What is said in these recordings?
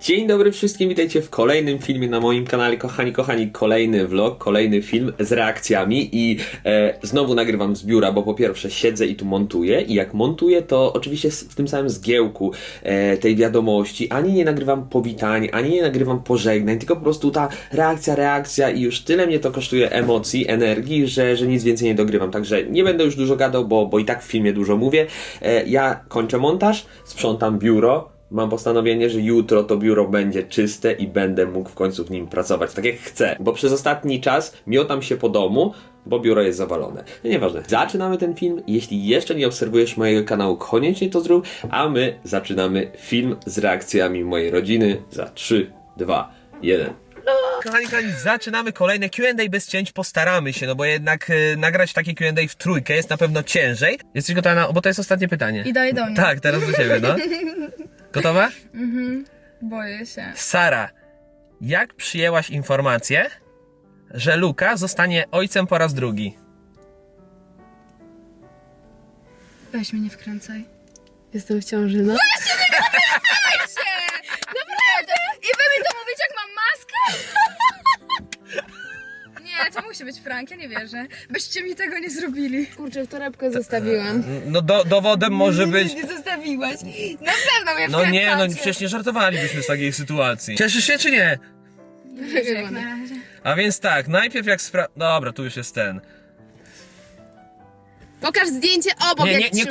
Dzień dobry wszystkim, witajcie w kolejnym filmie na moim kanale, kochani, kochani, kolejny vlog, kolejny film z reakcjami i e, znowu nagrywam z biura, bo po pierwsze siedzę i tu montuję. I jak montuję, to oczywiście w tym samym zgiełku e, tej wiadomości. Ani nie nagrywam powitań, ani nie nagrywam pożegnań, tylko po prostu ta reakcja, reakcja i już tyle mnie to kosztuje emocji, energii, że, że nic więcej nie dogrywam, także nie będę już dużo gadał, bo, bo i tak w filmie dużo mówię. E, ja kończę montaż, sprzątam biuro, Mam postanowienie, że jutro to biuro będzie czyste i będę mógł w końcu w nim pracować tak jak chcę. Bo przez ostatni czas miotam się po domu, bo biuro jest zawalone. No nieważne. Zaczynamy ten film. Jeśli jeszcze nie obserwujesz mojego kanału, koniecznie to zrób. A my zaczynamy film z reakcjami mojej rodziny za 3, 2, 1. Kochani, kochani, zaczynamy kolejne Q&A bez cięć, postaramy się, no bo jednak y, nagrać takie Q&A w trójkę jest na pewno ciężej. Jesteś gotowa na... bo to jest ostatnie pytanie. I dalej do mnie. Tak, teraz do ciebie, no. Gotowa? Boję się. Sara, jak przyjęłaś informację, że Luka zostanie ojcem po raz drugi? Weź mnie nie wkręcaj. Jestem w ciąży, no. Naprawdę! I wy mi to mówicie, jak mam maskę? Nie, to musi być prank, ja nie wierzę. Byście mi tego nie zrobili. Kurczę, w torebkę zostawiłam. No do, dowodem może być... Nie zostawiłaś. Na pewno mnie No nie, no wkręcacie. przecież nie żartowalibyśmy z takiej sytuacji. Cieszysz się czy nie? Jak na razie. A więc tak, najpierw jak spra... Dobra, tu już jest ten. Pokaż zdjęcie obok, Nie, jak nie, nie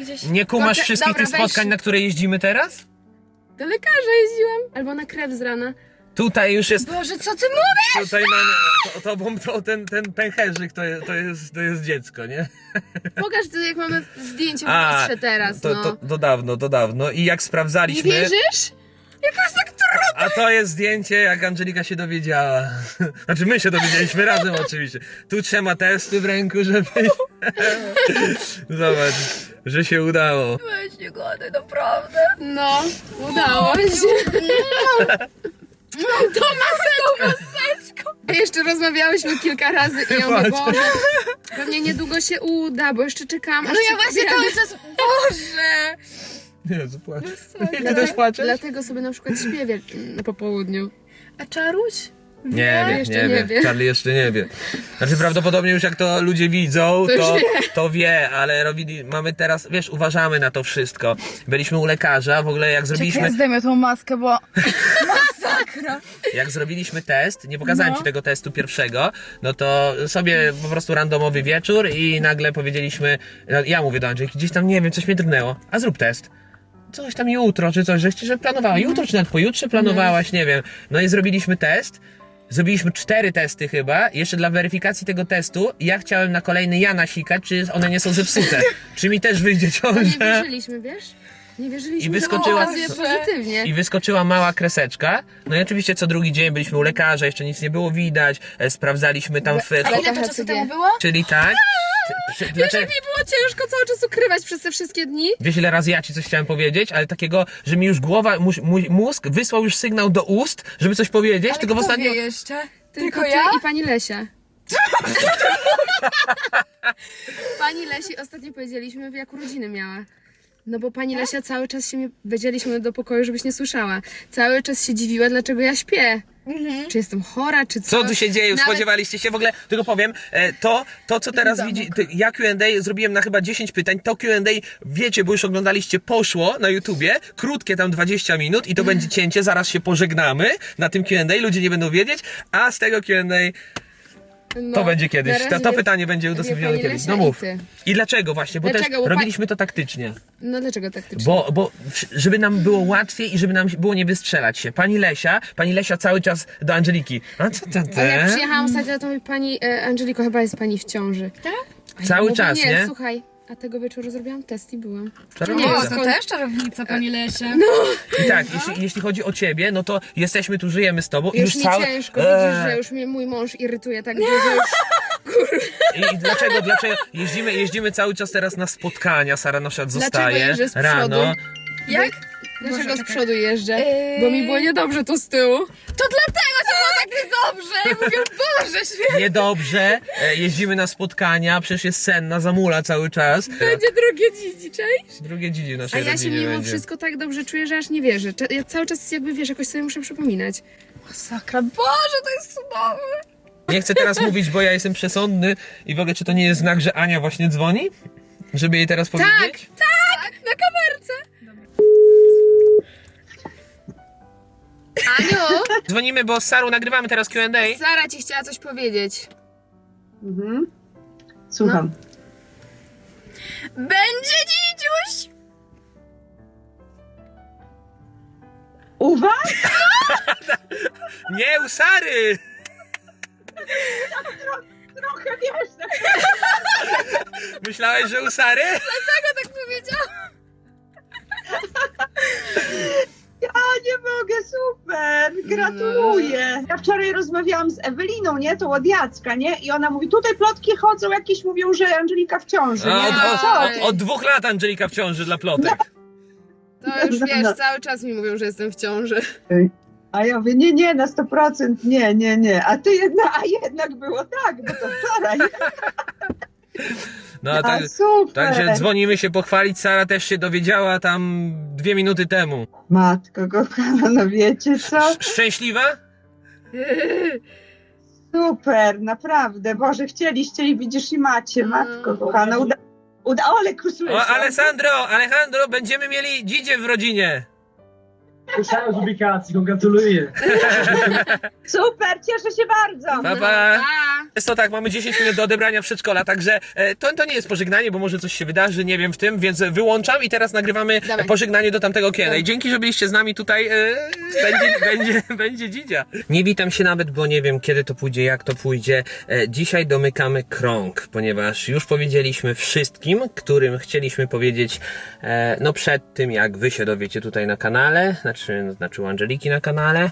gdzieś... Nie kumasz wszystkich dobra, tych weź. spotkań, na które jeździmy teraz? Do lekarza jeździłam. Albo na krew z rana. Tutaj już jest Boże, co ty mówisz? Tutaj mamy, to, to, bo- to ten, ten pęcherzyk to, jest- to, jest, to jest dziecko, nie? Pokaż to, jak mamy zdjęcie w A, lustrze teraz, to, no. to, to dawno, to dawno. I jak Nie sprawdzaliśmy... wierzysz? A to jest zdjęcie, jak Angelika się dowiedziała. Znaczy my się dowiedzieliśmy razem oczywiście. Tu trzyma testy w ręku, żeby... Zobacz, że się udało. Weź nie gadaj, naprawdę. No, udało się. To maseczko. A jeszcze rozmawiałyśmy kilka razy i ja mówię, Patrz. Boże, pewnie niedługo się uda, bo jeszcze czekam. No ja właśnie cały czas... Boże! Jezu, płaczę. Ty też płaczesz? Dlatego sobie na przykład śpię wiel- po południu. A Czaruś? Nie wie, jeszcze nie, nie wie. Charlie jeszcze nie wie. Znaczy prawdopodobnie już jak to ludzie widzą, To to, wie. to wie, ale robili, mamy teraz, wiesz, uważamy na to wszystko. Byliśmy u lekarza, w ogóle jak Czekaj, zrobiliśmy, ja zdejmę tą maskę, bo... Masakra! jak zrobiliśmy test, nie pokazałem No. ci tego testu pierwszego, no to sobie po prostu randomowy wieczór i nagle powiedzieliśmy, no, ja mówię do Andrzejki, gdzieś tam, nie wiem, coś mnie drgnęło, a zrób test. Coś tam jutro, czy coś, że, że planowała. Jutro, czy nawet pojutrze planowałaś, nie wiem. No i zrobiliśmy test. Zrobiliśmy cztery testy chyba. Jeszcze dla weryfikacji tego testu ja chciałem na kolejny ja nasikać, czy one nie są zepsute. czy mi też wyjdzie Bo nie ciąża. wierzyliśmy, wiesz? Nie wierzyliśmy, I wyskoczyła- że pozytywnie. I wyskoczyła mała kreseczka. No i oczywiście co drugi dzień byliśmy u lekarza, jeszcze nic nie było widać. E, sprawdzaliśmy tam w... A ile to czasu temu było? Czyli tak. Przy- Wiesz, Dlaczego, jak mi było ciężko cały czas ukrywać przez te wszystkie dni? Wiesz ile razy ja ci coś chciałem powiedzieć, ale takiego, że mi już głowa, mój mózg wysłał już sygnał do ust, żeby coś powiedzieć, Ale tylko w kto ostatnim... wie jeszcze? Tylko, Tylko ty ja? i pani Lesia. pani Lesi ostatnio powiedzieliśmy, jak urodziny miała. No bo pani Lesia cały czas się mnie... Wiedzieliśmy do pokoju, żebyś nie słyszała. Cały czas się dziwiła, dlaczego ja śpię. Czy jestem chora, czy co? Co tu się dzieje? Nawet- Spodziewaliście się w ogóle? Tylko powiem, e, to, to co teraz widzi, ty- ja Q&A zrobiłem na chyba 10 pytań, to Q&A wiecie, bo już oglądaliście, poszło na YouTubie, krótkie tam 20 minut i to będzie cięcie, zaraz się pożegnamy na tym Q&A, ludzie nie będą wiedzieć, a z tego Q&A No, to będzie kiedyś, to, to pytanie będzie udostępnione kiedyś. No i mów. ty. I dlaczego właśnie? Bo Dlaczego? też Bo robiliśmy to taktycznie. No dlaczego taktycznie? Bo, bo żeby nam było łatwiej i żeby nam było nie wystrzelać się. Pani Lesia, pani Lesia cały czas do Angeliki. A co to Ale jak ty? przyjechałam ostatnio, to mi pani e, Angeliko, chyba jest pani w ciąży. Tak? Cały czas, nie? nie? słuchaj, a tego wieczoru zrobiłam test i byłam. Czarownica. To też czarownica, pani Lesie. I tak, jeśli, jeśli chodzi o ciebie, no to jesteśmy tu, żyjemy z tobą i Już, już mi cały... ciężko, Eee, widzisz, że już mnie mój mąż irytuje tak dużo, już I, I dlaczego, dlaczego jeździmy, jeździmy cały czas teraz na spotkania, Sara na przykład Dlaczego zostaje jeżdżę z przodu? rano. Jak? Dlaczego z przodu jeżdżę? Bo mi było niedobrze tu z tyłu. To dlatego ci było tak niedobrze! Ja mówię, Boże święty! Niedobrze, e, jeździmy na spotkania, przecież jest senna, zamula cały czas. Będzie drugie dzidzi, cześć? Drugie dziedzinie A naszej ja się rodzinie mimo będzie. wszystko tak dobrze czuję, że aż nie wierzę. Cze- Ja cały czas jakby, wiesz, jakoś sobie muszę przypominać. Masakra, Boże, to jest cudowne! Nie chcę teraz mówić, bo ja jestem przesądny i w ogóle czy to nie jest znak, że Ania właśnie dzwoni? Żeby jej teraz powiedzieć? Tak, na kamerce. Dzwonimy, bo z Sarą nagrywamy teraz Q&A. Sara ci chciała coś powiedzieć. Mhm. Słucham. Będzie dzidziuś! Uwaga! Nie, u Sary! Trochę wiesz, Myślałeś, że u Sary? Dlaczego tak powiedziałam? Super, gratuluję. Ja wczoraj rozmawiałam z Eweliną, nie, to od Jacka, nie, i ona mówi, tutaj plotki chodzą, jakieś mówią, że Angelika w ciąży, A, nie, od, no od, co? od, od dwóch lat Angelika w ciąży dla plotek. To już No, wiesz, no. cały czas mi mówią, że jestem w ciąży. A ja mówię, nie, nie, na 100%, nie, nie, nie, a ty jednak, a jednak było tak, bo to wczoraj, No a a tak, super. także dzwonimy się pochwalić. Sara też się dowiedziała tam dwie minuty temu. Matko kochana, no wiecie co? Sz- Szczęśliwa? Super, naprawdę, Boże, chcieliście i widzisz i macie, matko kochana, uda, uda, o, ale kusujesz. O, Alessandro, Alejandro, będziemy mieli dzidzie w rodzinie. Słyszałem z ubikacji, gratuluję. Super, cieszę się bardzo. Pa, pa. Jest to tak, mamy 10 minut do odebrania przedszkola, także e, to, to nie jest pożegnanie, bo może coś się wydarzy, nie wiem w tym, więc wyłączam i teraz nagrywamy Dawaj. pożegnanie do tamtego Q&A. Dzięki, że byliście z nami tutaj, e, będzie, będzie, będzie dzidzia. Nie witam się nawet, bo nie wiem kiedy to pójdzie, jak to pójdzie. E, dzisiaj domykamy krąg, ponieważ już powiedzieliśmy wszystkim, którym chcieliśmy powiedzieć, e, no przed tym jak wy się dowiecie tutaj na kanale, znaczy, znaczy u Angeliki na kanale,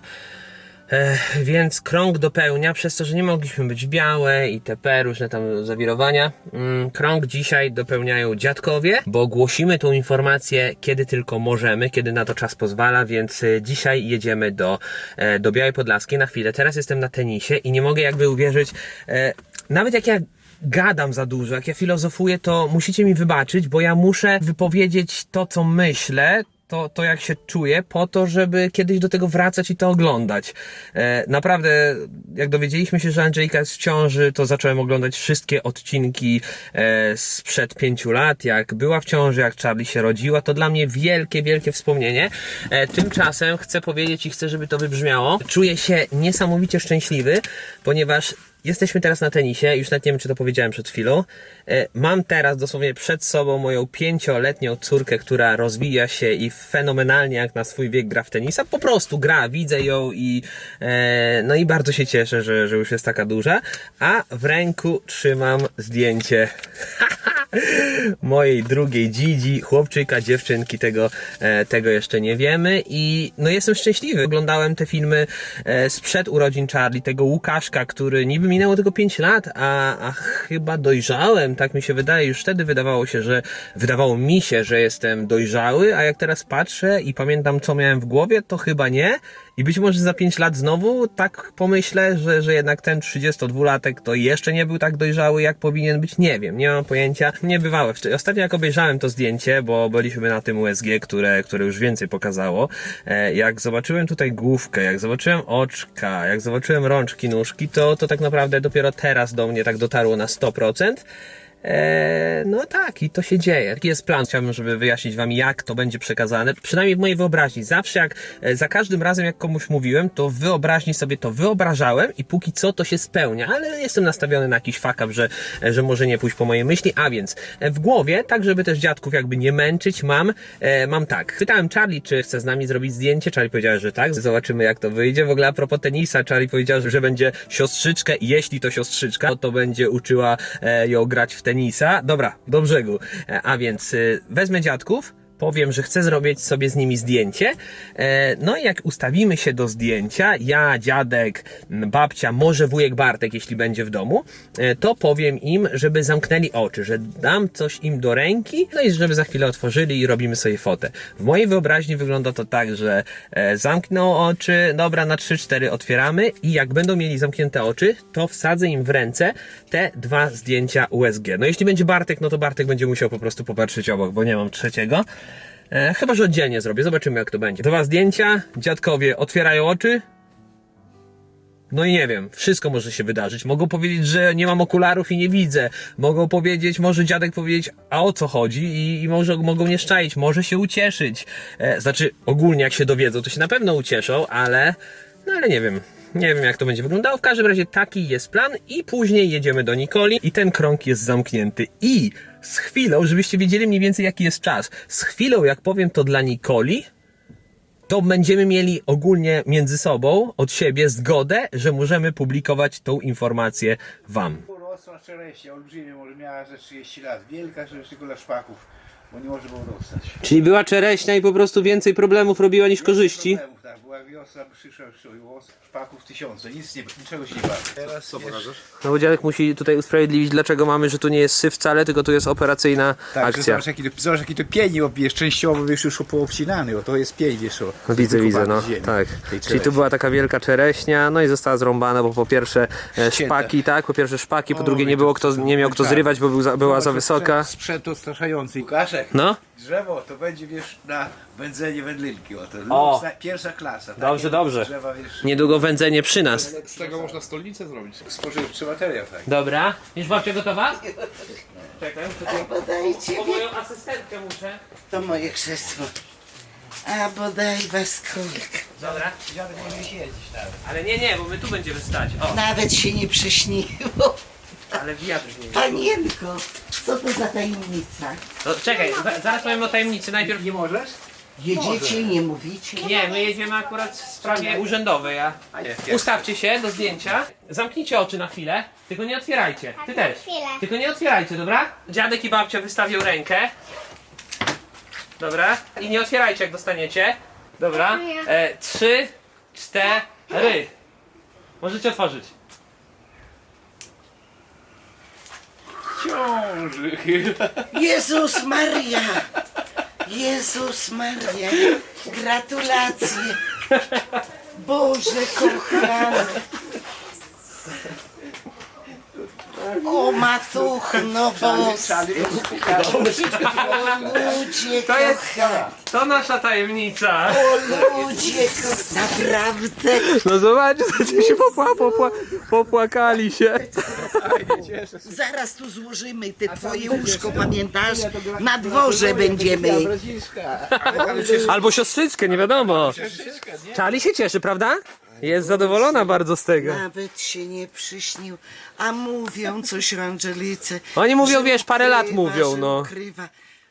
więc krąg dopełnia, przez to, że nie mogliśmy być białe i TP, różne tam zawirowania. Mm, krąg dzisiaj dopełniają dziadkowie, bo głosimy tą informację kiedy tylko możemy, kiedy na to czas pozwala, więc e, dzisiaj jedziemy do, e, do Białej Podlaskiej na chwilę. Teraz jestem na tenisie i nie mogę jakby uwierzyć, e, nawet jak ja gadam za dużo, jak ja filozofuję, to musicie mi wybaczyć, bo ja muszę wypowiedzieć to, co myślę, to, to jak się czuję, po to, żeby kiedyś do tego wracać i to oglądać. E, naprawdę, jak dowiedzieliśmy się, że Angelika jest w ciąży, to zacząłem oglądać wszystkie odcinki e, sprzed pięciu lat, jak była w ciąży, jak Charlie się rodziła, to dla mnie wielkie, wielkie wspomnienie. E, tymczasem chcę powiedzieć i chcę, żeby to wybrzmiało. Czuję się niesamowicie szczęśliwy, ponieważ Jesteśmy teraz na tenisie, już nawet nie wiem, czy to powiedziałem przed chwilą. E, Mam teraz dosłownie przed sobą moją pięcioletnią córkę, która rozwija się i fenomenalnie jak na swój wiek gra w tenisa. Po prostu gra, widzę ją i e, no i bardzo się cieszę, że, że już jest taka duża. A w ręku trzymam zdjęcie mojej drugiej dzidzi, chłopczyka, dziewczynki, tego, e, tego jeszcze nie wiemy i no jestem szczęśliwy. Oglądałem te filmy e, sprzed urodzin Charlie, tego Łukaszka, który niby minęło tylko 5 lat, a, a chyba dojrzałem, tak mi się wydaje. Już wtedy wydawało się, że wydawało mi się, że jestem dojrzały, a jak teraz patrzę i pamiętam co miałem w głowie, to chyba nie. I być może za 5 lat znowu tak pomyślę, że, że jednak ten 32-latek to jeszcze nie był tak dojrzały, jak powinien być. Nie wiem, nie mam pojęcia. Niebywałe. Wcz- Ostatnio jak obejrzałem to zdjęcie, bo byliśmy na tym USG, które, które już więcej pokazało, e, jak zobaczyłem tutaj główkę, jak zobaczyłem oczka, jak zobaczyłem rączki, nóżki, to, to tak naprawdę dopiero teraz do mnie tak dotarło na 100%. Eee, no tak, i to się dzieje. Taki jest plan. Chciałbym, żeby wyjaśnić wam, jak to będzie przekazane. Przynajmniej w mojej wyobraźni. Zawsze jak, e, za każdym razem jak komuś mówiłem, to w wyobraźni sobie to wyobrażałem i póki co to się spełnia, ale jestem nastawiony na jakiś fuck up, że, e, że może nie pójść po mojej myśli. A więc e, w głowie, tak żeby też dziadków jakby nie męczyć, mam, e, mam tak. Pytałem Charlie, czy chce z nami zrobić zdjęcie. Charlie powiedział, że tak. Zobaczymy, jak to wyjdzie. W ogóle a propos tenisa, Charlie powiedział, że będzie siostrzyczkę. Jeśli to siostrzyczka, to, będzie uczyła e, ją grać w tenisa. Dobra, do brzegu. E, a więc y, wezmę dziadków, powiem, że chcę zrobić sobie z nimi zdjęcie. E, no i jak ustawimy się do zdjęcia, ja, dziadek, babcia, może wujek Bartek, jeśli będzie w domu, e, to powiem im, żeby zamknęli oczy, że dam coś im do ręki, no i żeby za chwilę otworzyli i robimy sobie fotę. W mojej wyobraźni wygląda to tak, że e, zamkną oczy, dobra, na 3-4 otwieramy i jak będą mieli zamknięte oczy, to wsadzę im w ręce te dwa zdjęcia USG. No jeśli będzie Bartek, no to Bartek będzie musiał po prostu popatrzeć obok, bo nie mam trzeciego. E, chyba, że oddzielnie zrobię, zobaczymy jak to będzie. Dwa zdjęcia, dziadkowie otwierają oczy, no i nie wiem, wszystko może się wydarzyć. Mogą powiedzieć, że nie mam okularów i nie widzę. Mogą powiedzieć, może dziadek powiedzieć, a o co chodzi i, i może mogą mnie szczaić, może się ucieszyć. E, znaczy, ogólnie jak się dowiedzą, to się na pewno ucieszą, ale, no ale nie wiem. Nie wiem jak to będzie wyglądało. W każdym razie taki jest plan i później jedziemy do Nikoli i ten krąg jest zamknięty. I z chwilą, żebyście wiedzieli mniej więcej jaki jest czas, z chwilą jak powiem to dla Nikoli, to będziemy mieli ogólnie między sobą, od siebie, zgodę, że możemy publikować tą informację wam. Rosła czereśnia, olbrzymia, może miała ze 30 lat. Wielka rzecz tylko dla szpaków, bo nie może było dostać. Czyli była czereśnia i po prostu więcej problemów robiła niż korzyści? Problemów, tak, była wiosna, przyszła, przyszło, szpaków tysiące, nic nie, niczego się nie bawi. Teraz Co pokażesz? No bo dziadek musi tutaj usprawiedliwić, dlaczego mamy, że tu nie jest syf wcale, tylko tu jest operacyjna Tak, że akcja. zobacz jaki, to, zobacz jaki to pień wiesz, częściowo wiesz, już poobcinany, o to jest pień, wiesz, o. Widzę, widzę, no, ziemi, tak. tej Czyli tu czereśni. była taka wielka czereśnia, no i została zrąbana, bo po pierwsze e, szpaki, tak, po pierwsze szpaki, po O, drugie nie było kto, nie miał kto tak. zrywać, bo był za, była za Zobacz, wysoka. Sprzęt, sprzęt odstraszający. Łukaszek, No, drzewo to będzie, wiesz, na wędzenie wędlinki, o to O! luks, pierwsza klasa. Dobrze, takie dobrze. Drzewa, wiesz, niedługo wędzenie przy nas. Z tego można stolnicę zrobić. spożywczy materiał, tak. Dobra, już babcia gotowa? Czekaj, Po mi moją asystentkę muszę. to moje krzesło. A bodaj was. Dobra. Dziadek może siedzieć nawet. Ale nie, nie, bo my tu będziemy stać. O, Nawet się nie przyśniło. ale wiatr nie Panienko, co to za tajemnica? No czekaj, za- zaraz powiem o tajemnicy. Najpierw. Nie możesz? Jedziecie i nie mówicie? Nie, my jedziemy akurat w sprawie urzędowej, a. Ustawcie się do zdjęcia. Zamknijcie oczy na chwilę, tylko nie otwierajcie. Ty też. Tylko nie otwierajcie, dobra? Dziadek i babcia wystawią rękę. Dobra. I nie otwierajcie jak dostaniecie. Dobra. E, trzy, cztery. Możecie otworzyć. Ciąży. Jezus Maria! Jezus Maria! Gratulacje! Boże kochany! O matuchno boskie! O ludzie To jest- kochani! To nasza tajemnica. O ludzie kochani! Naprawdę! No zobaczcie, się popła, popła, popłakali się. Zaraz tu złożymy te twoje łóżko, pamiętasz? Na dworze będziemy. Albo siostrzyczkę, nie wiadomo. Czali się cieszy, prawda? Jest zadowolona bardzo z tego. Nawet się nie przyśnił, a mówią coś o Angelice. Oni mówią, że wiesz, parę lat mówią, że no. Ukrywa,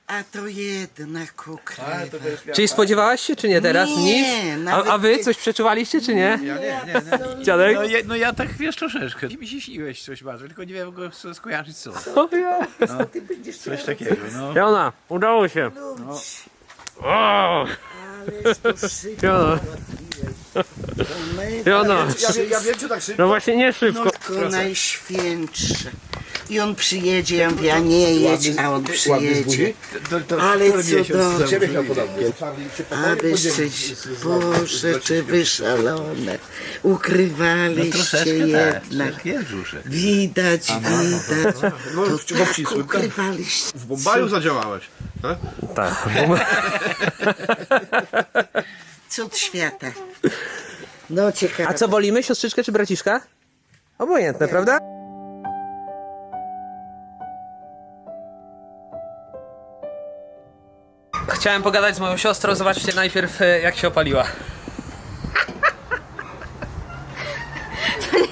a to jednak ukrywa. Czyli spodziewałaś się, czy nie teraz? Nie, Nic? A, nawet a wy nie. coś przeczuwaliście, czy nie? Ja nie, nie, nie. Dziadek? No, je, no ja tak wiesz troszeczkę. Mi się śniłeś coś bardzo, tylko nie wiem go co skojarzyć co. O, ja. Coś takiego, no. Jona, udało się. O, Ależ to szybko Jona, robiłeś. Jona. ja wiem, czy tak szybko. No właśnie nie szybko. Nutko najświętsze. I on przyjedzie, ja mówię, a nie jedź, a on przyjedzie. To, to, Ale który miesiąc? cudownie. Ciebie miał podobnie. Abyście, Boże, czy wy szalone, No ukrywaliście jednak. tak. Widać, widać. No, To w tak obcisłym, tak? ukrywaliście. W Bombaju zadziałałeś. Tak? Tak. Cud świata. No ciekawe. A co wolimy, siostrzyczkę czy braciszka? Obojętne, prawda? Chciałem pogadać z moją siostrą, zobaczcie najpierw e, jak się opaliła.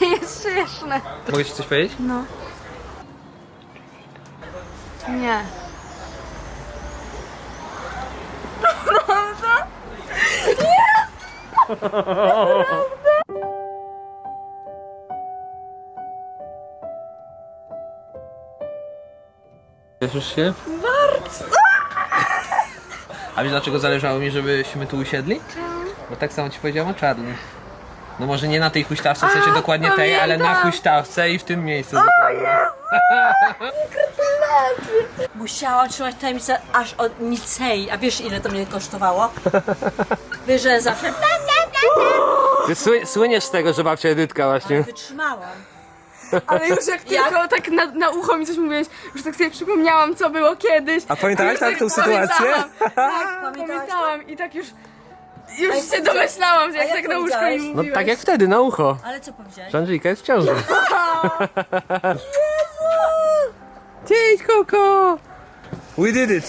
Nie jest śmieszne. Mogę ci coś powiedzieć? No. Nie. Cieszysz się? Bardzo! A wiesz dlaczego zależało mi, żebyśmy tu usiedli? Bo tak samo ci powiedziałam o Charlie. No może nie na tej huśtawce, w sensie dokładnie tej, ale na huśtawce i w tym miejscu. Musiałam trzymać tajemnicę aż od Nicei. A wiesz ile to mnie kosztowało? Wiesz, że zawsze Ty sły, słyniesz z tego, że babcia Edytka właśnie. wytrzymałam. Ale już jak tylko tak na, na ucho mi coś mówiłeś, już tak sobie przypomniałam, co było kiedyś. A pamiętałaś tak tą sytuację? Pamiętałam, tak, pamiętałam i tak już, już jak się powiedziałeś? domyślałam, jak jak tak na łóżko mi powiedziałeś? No mówiłeś. tak jak wtedy, na ucho. Ale co powiedziałeś? Że Angelika jest w ciąży. Cześć Koko! We did it!